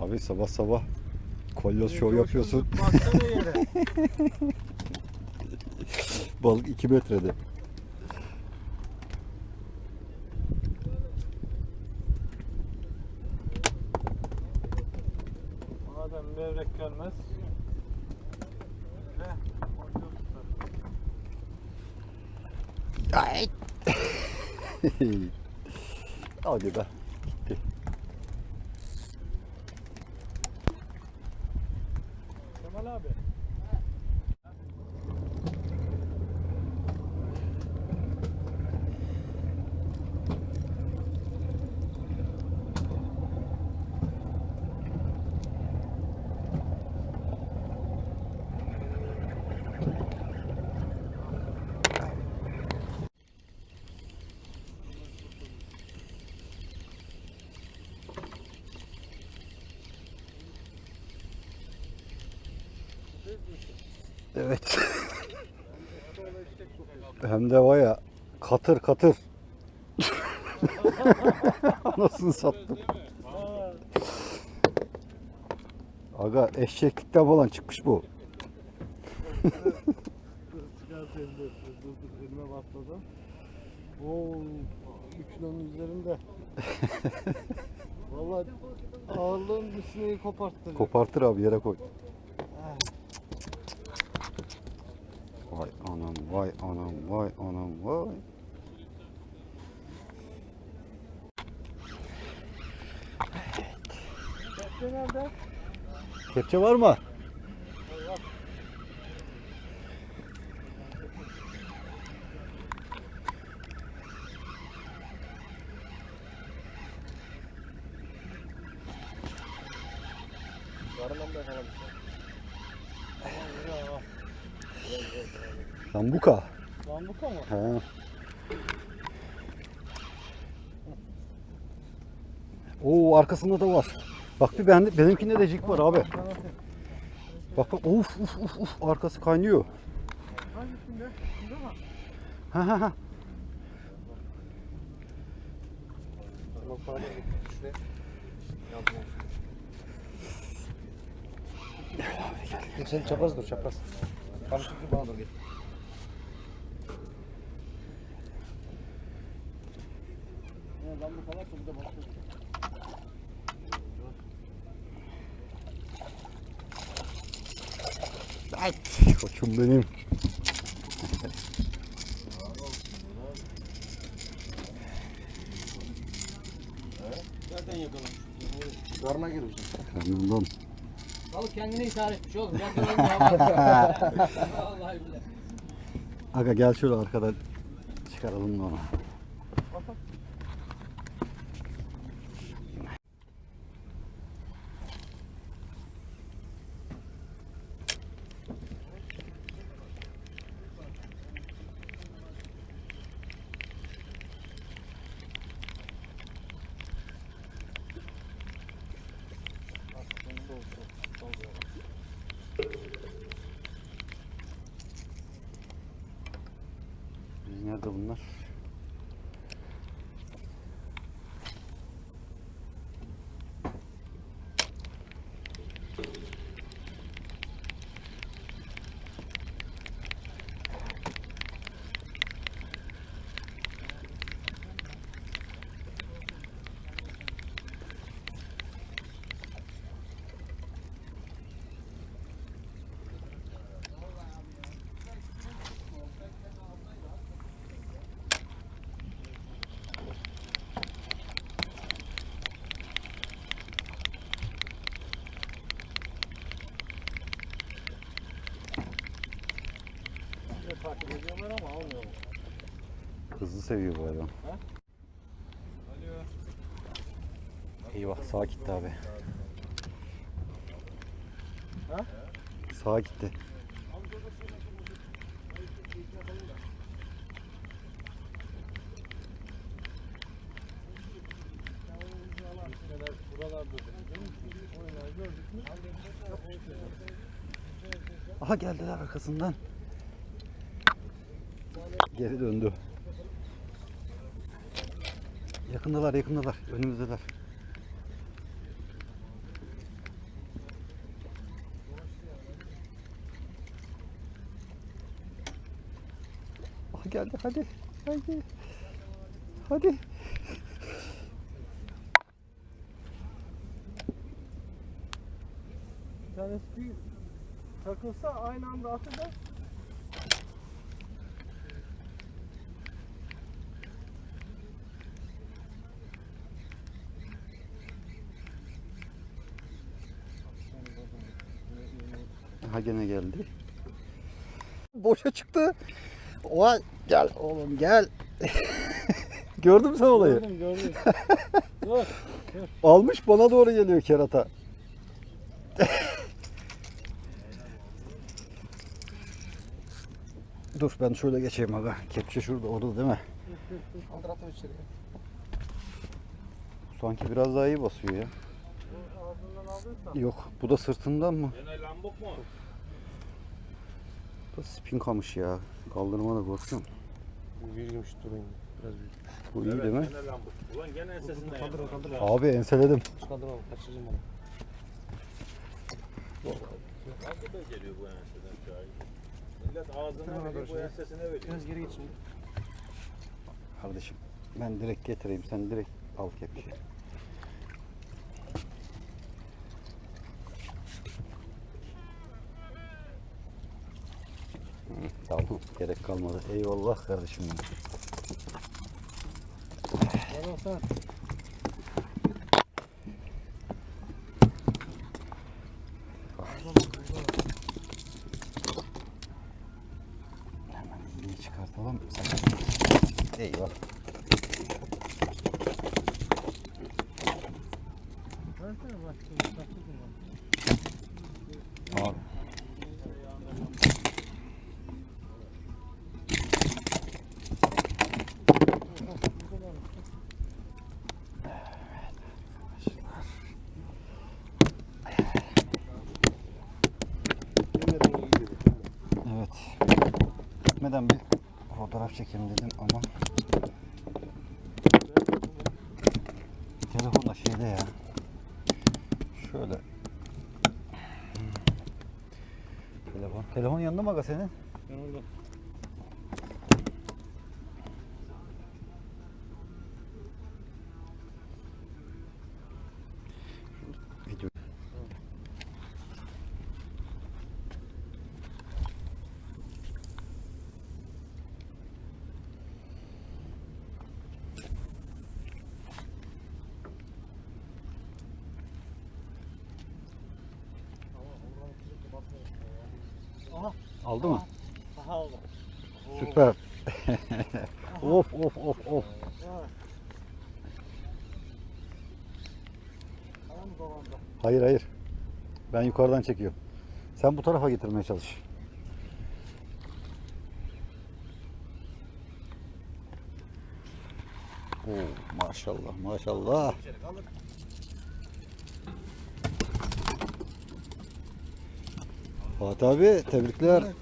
Abi sabah sabah kolyoz şov yapıyorsun. Baksana yere. Balık 2 metrede. Madem levrek gelmez. Ne? Orada tutar. Ay. Hadi be. Gitti. Kemal abi. Evet. Hem de var ya katır katır. Anasını sattım. Aga eşeklikten falan çıkmış bu. Çıkar seni de. Dur dur elime bastladı. Oo, 3 kilonun üzerinde. Vallahi ağırlığın bir sineği koparttı. Kopartır abi yere koy. Vay anam vay anam vay anam vay. Kepçe var mı? Sambuka. Lambuka mı? He. Oo arkasında da var. Bak bir bende, benimkinde de jig var abi. Bak bak uf uf uf uf arkası kaynıyor. Hangisinde? Şunda mı? Ha ha ha. Sen çapraz dur çapraz. Şu bana doğru git. Ne lan bu de bakıyor. Evet. Koçum benim. Nereden yakalamış? Karma girmiş. Karnımdan. Balık kendini intihar etmiş oğlum. De Vallahi billahi. Aga gel şöyle arkadan çıkaralım onu. Nerede bunlar? seviyor bu hayvan. Eyvah sağ gitti abi. Ha? Sağa gitti. Aha geldiler arkasından. Geri döndü. Yakındalar yakındalar. Önümüzdeler. Aha geldi hadi. Hadi. Hadi. Bir tanesi bir takılsa aynı anda atacak. Aha gene geldi. Boşa çıktı. Oha gel oğlum gel. Gördün mü sen olayı? Gördüm gördüm. Dur. Almış bana doğru geliyor kerata. Dur ben şöyle geçeyim aga. Kepçe şurada orada değil mi? Kaldır içeriye. Sanki biraz daha iyi basıyor ya. Yok bu da sırtından mı? Yine lambuk mu? Bu da spin kamış ya. Kaldırma da korkuyorum. Büyümüş durayım. Biraz büyük. Bu iyi evet, değil mi? Ulan gene ensesinden Kaldır yapma. kaldır. Abi enseledim. Kaldır abi kaçıracağım onu. Nasıl beceriyor bu enseden şahit? Millet ağzına Tamam, veriyor bu ensesine veriyor. Biraz geri şimdi. Kardeşim ben direkt getireyim sen direkt al kepçeyi. Tamam gerek kalmadı. Eyvallah kardeşim. Bana sen. Hemen iğneyi çıkartalım. Eyvallah. Versene bak. Abi. Evet. Gitmeden bir fotoğraf çekeyim dedim ama telefon da şeyde ya. Şöyle. Telefon. Telefon yanında mı aga? Ben orada. Video. Aha. Aldı mı? Aha oldu. Süper. of of of of. Hayır hayır. Ben yukarıdan çekiyorum. Sen bu tarafa getirmeye çalış. Oo, maşallah maşallah. Fatih abi tebrikler.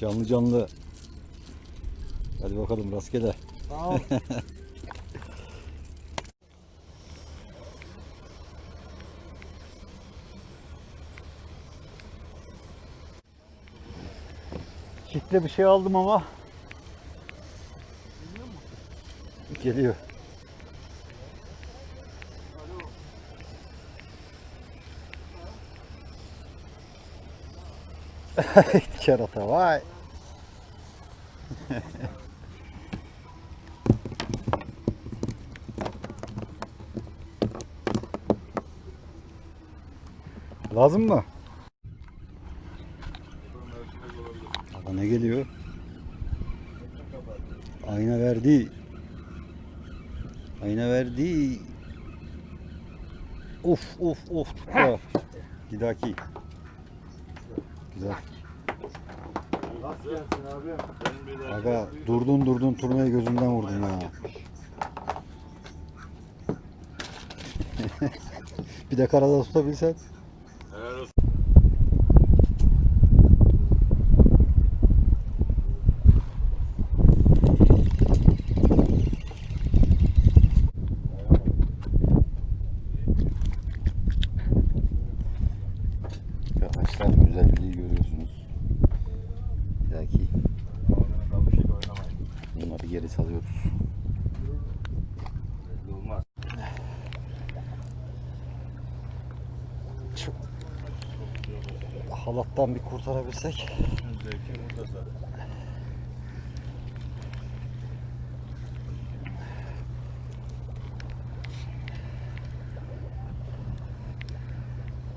canlı canlı. Hadi bakalım rastgele. Ol. Kitle bir şey aldım ama. Geliyor. Kerata vay. Lazım mı? Aga ne geliyor? Ayna verdi. Ayna verdi. Of of of. Bir dahaki. Güzel. Nasıl gelsin abi? Aga durdun durdun turnayı gözünden vurdun ya. bir de karada tutabilsen. Helal olsun. Arkadaşlar güzelliği görüyorsunuz. Bir dahaki Kavuşuyla oynamayın. bunları geri salıyoruz. Belli olmaz. Halattan bir kurtarabilsek. Zevki burada zaten.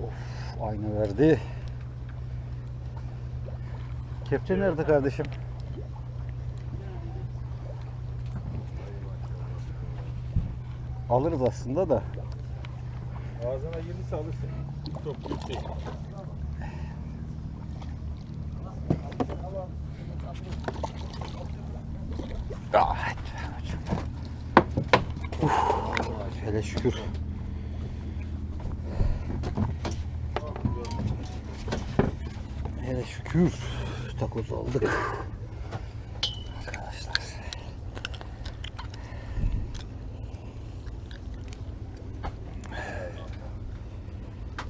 Of ayna verdi. Kepçe nerede kardeşim? Alırız aslında da. Ağzına girdiyse alırsın. Çok yüksek. Ah, Uf, hele şükür. Hele şükür takoz aldık. Arkadaşlar.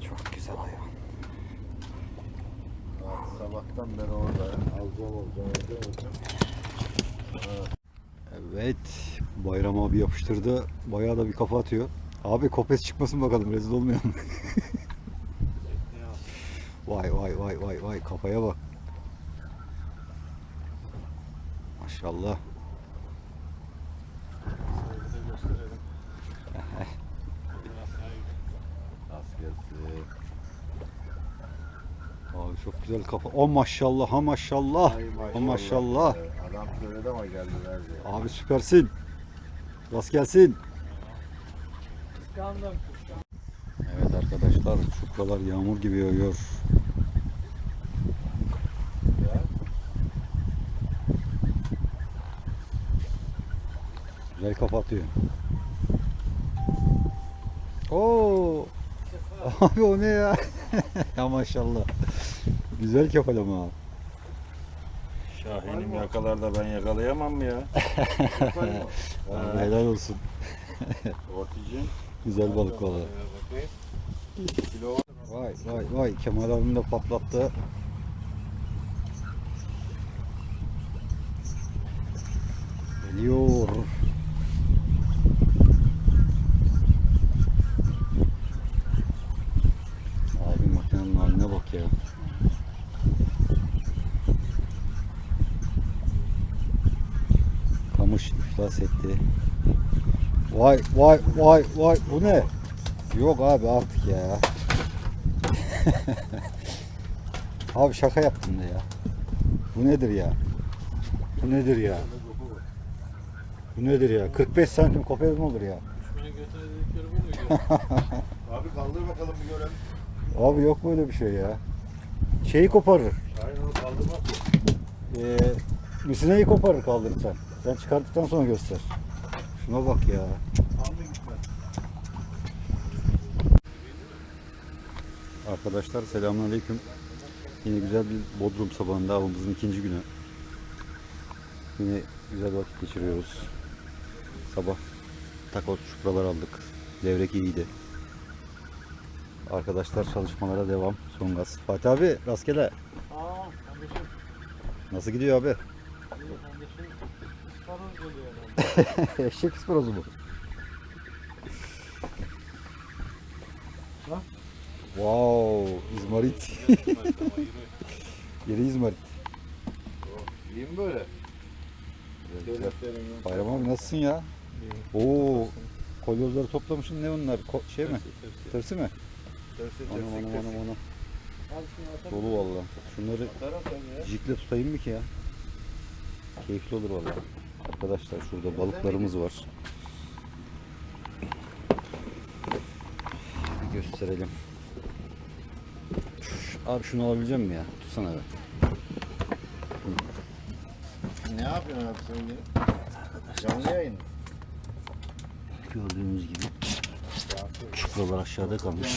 Çok güzel hayvan. Sabahtan beri orada. Alacağım alacağım alacağım alacağım. Evet. Bayram abi yapıştırdı. Bayağı da bir kafa atıyor. Abi kopes çıkmasın bakalım rezil olmayalım. vay vay vay vay vay kafaya bak. Maşallah. Abi çok güzel kafa. O maşallah ha maşallah. O maşallah. Adam söyledi ama geldi verdi. Abi süpersin. Rast gelsin. Kıskandım. Evet arkadaşlar çupralar yağmur gibi yağıyor. Güzel kafa atıyor. Oo. Abi o ne ya? ya maşallah. Güzel kefalama. ha. Şahin'im yakalarda ben yakalayamam mı ya? Abi helal olsun. Orticin. Güzel balık valla. Vay vay vay Kemal abim de patlattı. Geliyor. Abi makinenin haline bak ya. Kamış iflas etti. Vay vay vay vay bu ne? Yok abi artık ya. Abi şaka yaptın da ya. Bu nedir ya? Bu nedir ya? Bu nedir ya? 45 santim kopez mi olur ya? Abi kaldır bakalım bir görelim. Abi yok böyle bir şey ya. Şeyi koparır. Onu kaldırmak yok. Ee, misineyi koparır kaldırırsan. Sen çıkarttıktan sonra göster. Şuna bak ya. Arkadaşlar selamünaleyküm. Yine güzel bir Bodrum sabahında avımızın ikinci günü. Yine güzel vakit geçiriyoruz. Sabah takoz çupralar aldık. Levrek iyiydi. Arkadaşlar çalışmalara devam. Son gaz. Fatih abi rastgele. Aa kardeşim. Nasıl gidiyor abi? Geliyor herhalde. Eşek isporozu bu. Wow, izmarit. Yeri izmarit. İyi mi böyle? Güzel. Bayram abi nasılsın ya? Oo, kolyozları toplamışsın ne onlar? Ko- şey mi? Tırsı mı? Tersi Anam anam anam anam. Dolu valla. Şunları jikle tutayım mı ki ya? Keyifli olur valla. Arkadaşlar şurada balıklarımız var. Bir gösterelim. Abi şunu alabilecek miyim ya? Tutsana be. Ne yapıyorsun abi sen yine? Canlı yayın. Gördüğünüz gibi. Çupralar aşağıda kalmış.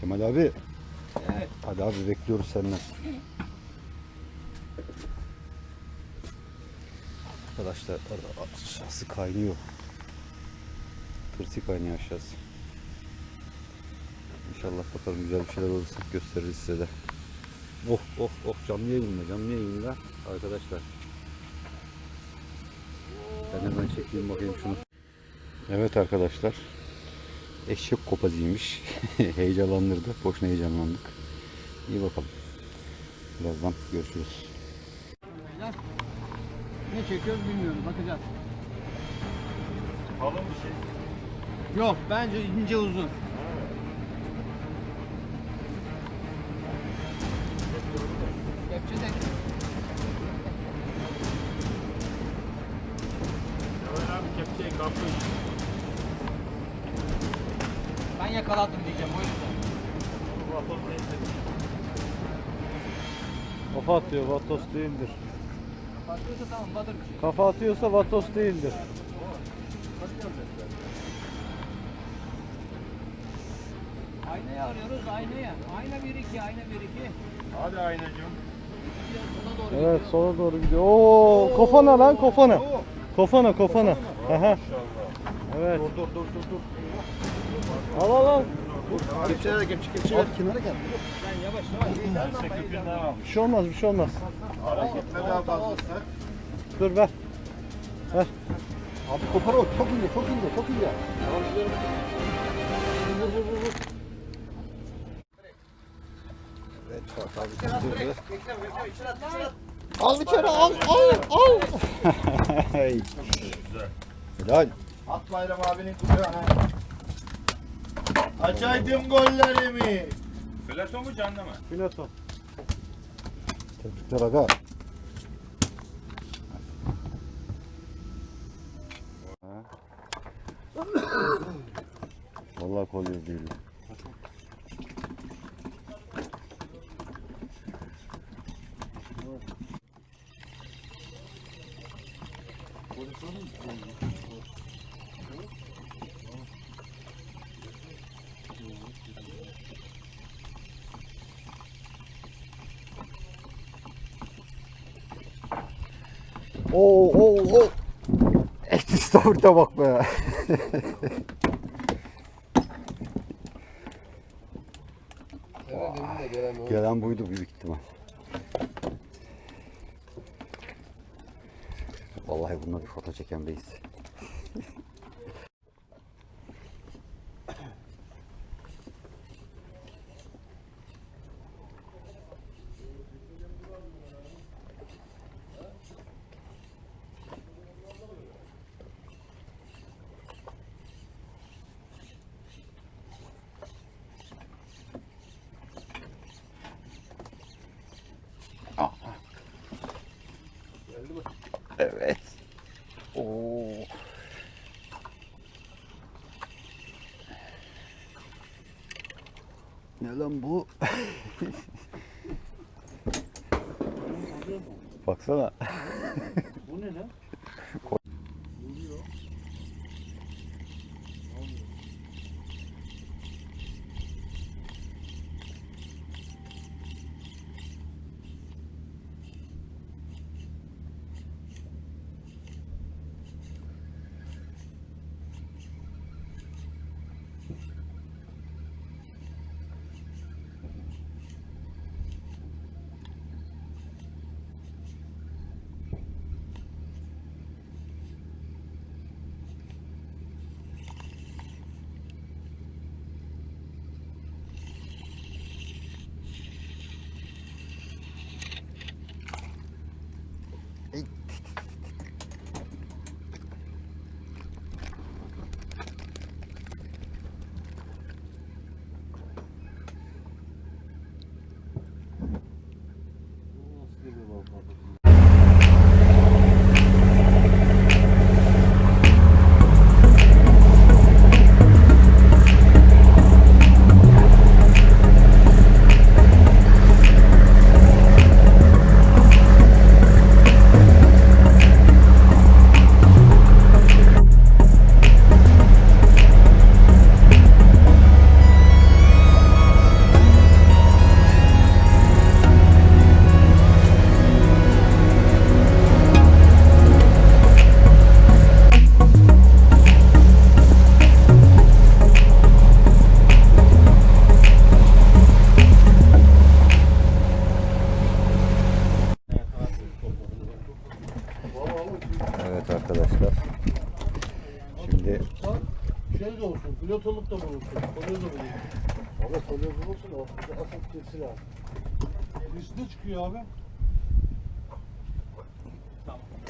Kemal abi. Hadi abi bekliyoruz senden. Arkadaşlar aşağısı kaynıyor. Tırsı kaynıyor aşağısı. İnşallah bakalım güzel bir şeyler olursa gösteririz size de. Oh oh oh canlı yayında canlı yayında arkadaşlar. Ben hemen çekeyim bakayım şunu. Evet arkadaşlar. Eşek kopazıymış. Heyecanlandırdı. Boşuna heyecanlandık. İyi bakalım. Birazdan görüşürüz. Beyler, Ne çekiyoruz bilmiyorum. Bakacağız. Kalın bir şey. Yok bence ince uzun. Kafa atıyor Vatos değildir. Bakıyorsa tamam badır bir şey. Kafa atıyorsa Vatos değildir. Aynayı arıyoruz aynaya. Ayna 1-2 ayna 1-2. Hadi aynacığım. Sola doğru Evet sola doğru gidiyor. Oo, kofana lan kofana. Kofana kofana. Aha. Evet. Dur dur dur dur dur. Al al al. Kepçeler kepçe kepçeler kenara gel. Yavaş yavaş. Bir şey olmaz bir şey olmaz. Daha. Dur ver. Abi kopar o çok ince çok ince çok ince. Evet Fuat abi tutuyordu. Al içeri al al al. Hey. Helal. At Bayram abinin kucağına. Açaydım gollerimi. Plato mu canlı mı? Piloto. Tebrikler aga. Vallahi kolye değil. Oo oo oo. İstavurda bak be. Gelen buydu büyük ihtimal. Vallahi bununla bir foto çeken reis. Evet. Oo. Ne lan bu? Baksana. Bu ne lan?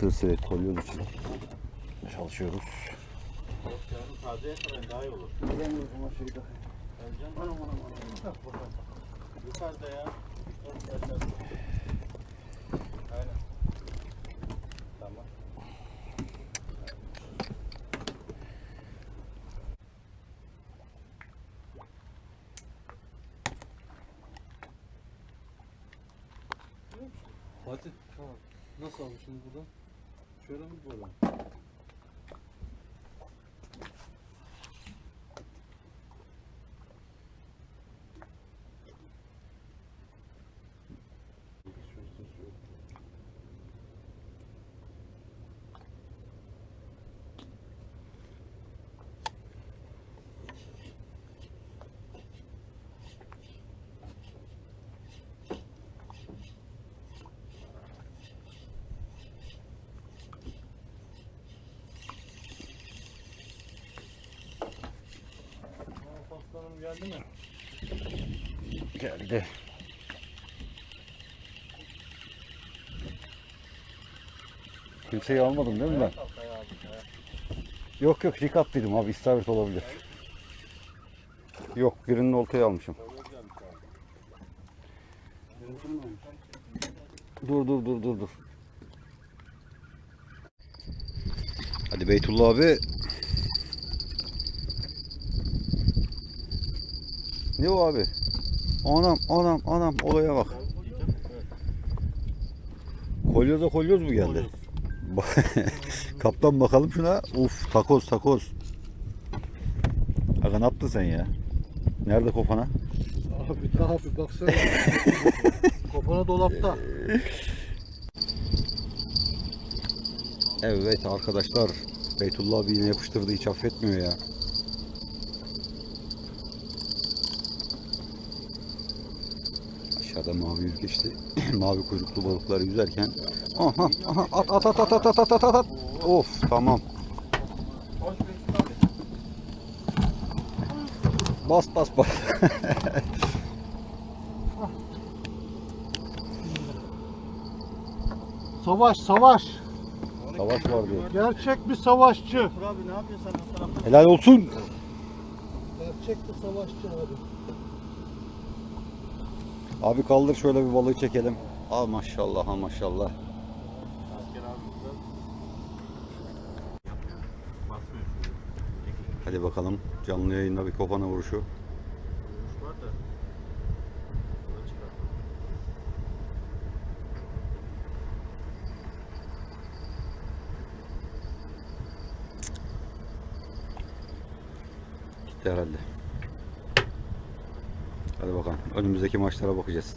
tır silet kolyoz için çalışıyoruz. Yukarıda ya. Aynen. Tamam. Fatih, nasıl almışsınız buradan? Kırıldı buradan. Geldi mi? Geldi. Kimseyi almadım değil mi ben? Yok yok rik attıydım abi istavrit olabilir. Yok birinin oltayı almışım. Dur dur dur dur dur. Hadi Beytullah abi. Ne o abi? Anam anam anam olaya bak. Kolyoza kolyoz mu geldi? Kaptan bakalım şuna. Uf takoz takoz. Aga ne yaptın sen ya? Nerede kofana? Abi daha hafif baksana. Kopana dolapta. Evet arkadaşlar. Beytullah abi yine yapıştırdı hiç affetmiyor ya. Aşağıda mavi yüzgeçli, mavi kuyruklu balıklar yüzerken aha aha at at at at at at at at at of tamam bas bas bas Savaş, savaş. savaş var diyor Gerçek bir savaşçı. Dur abi ne yapıyorsun sen o tarafta? helal olsun Gerçek bir savaşçı abi. Abi kaldır şöyle bir balığı çekelim. Aa maşallah ha maşallah. Hadi bakalım canlı yayında bir kopana vuruşu. Gitti herhalde. Önümüzdeki maçlara bakacağız.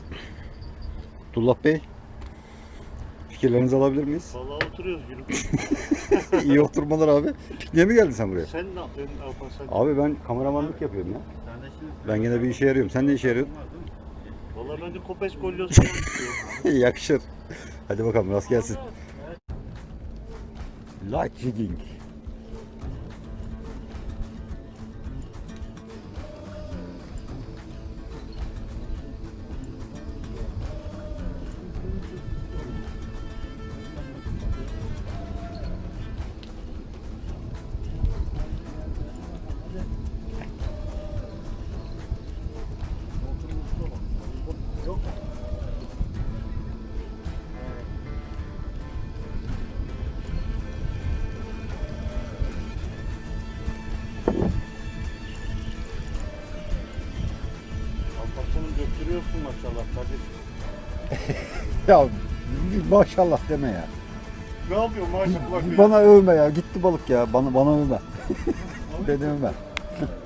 Abdullah Bey. Fikirlerinizi alabilir miyiz? Vallahi oturuyoruz gülüm. İyi oturmalar abi. Niye mi geldin sen buraya? Sen ne yapıyorsun Alpan sen? Abi ben kameramanlık yapıyorum ya. Ben gene bir işe yarıyorum. Sen ne işe yarıyorsun? Vallahi ben de kopes kolyoz falan istiyorum. Yakışır. Hadi bakalım rast gelsin. Light jigging. Ya maşallah deme ya. Ne yapıyor maşallah? Bana övme ya. Gitti balık ya. Bana bana övme. Beni övme.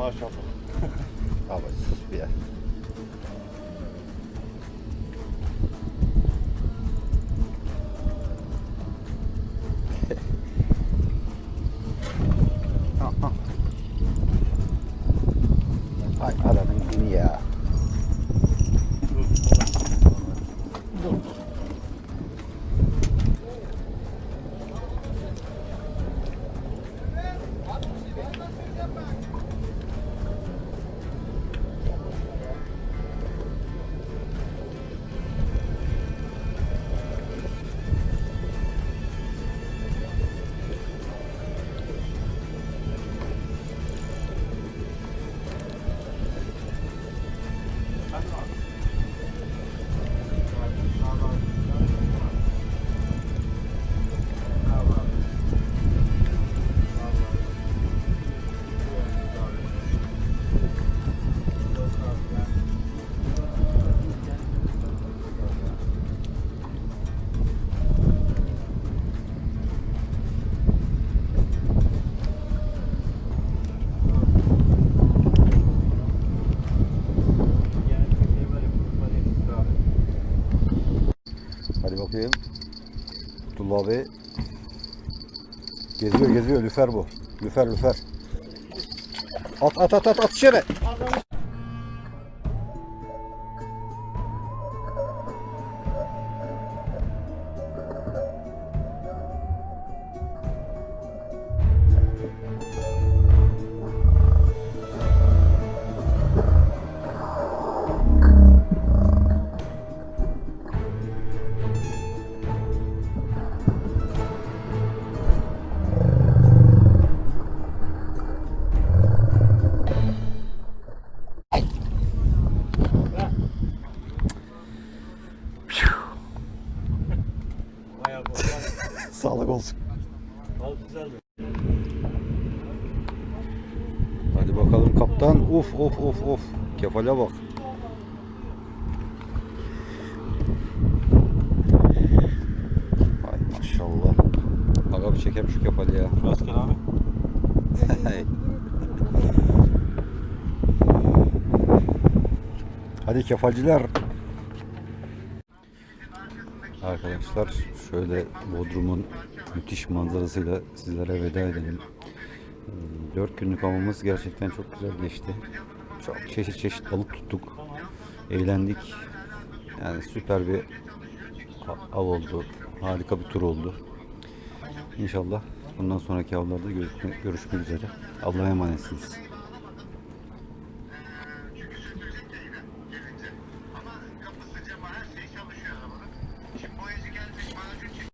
Maşallah bakayım. Abdullah abi geziyor geziyor lüfer bu. Lüfer lüfer. At at at at at içeri. Hadi bakalım kaptan. Uf uf uf uf. Kefale bak. Ay maşallah. Aga bir çekem şu kefali ya. Rastgele abi. Hadi kefalciler. Arkadaşlar şöyle Bodrum'un müthiş manzarasıyla sizlere veda edelim. 4 günlük avımız gerçekten çok güzel geçti. Çok çeşit çeşit balık tuttuk. Eğlendik. Yani süper bir av oldu. Harika bir tur oldu. İnşallah bundan sonraki avlarda görüşmek, görüşmek üzere. Allah'a emanetsiniz.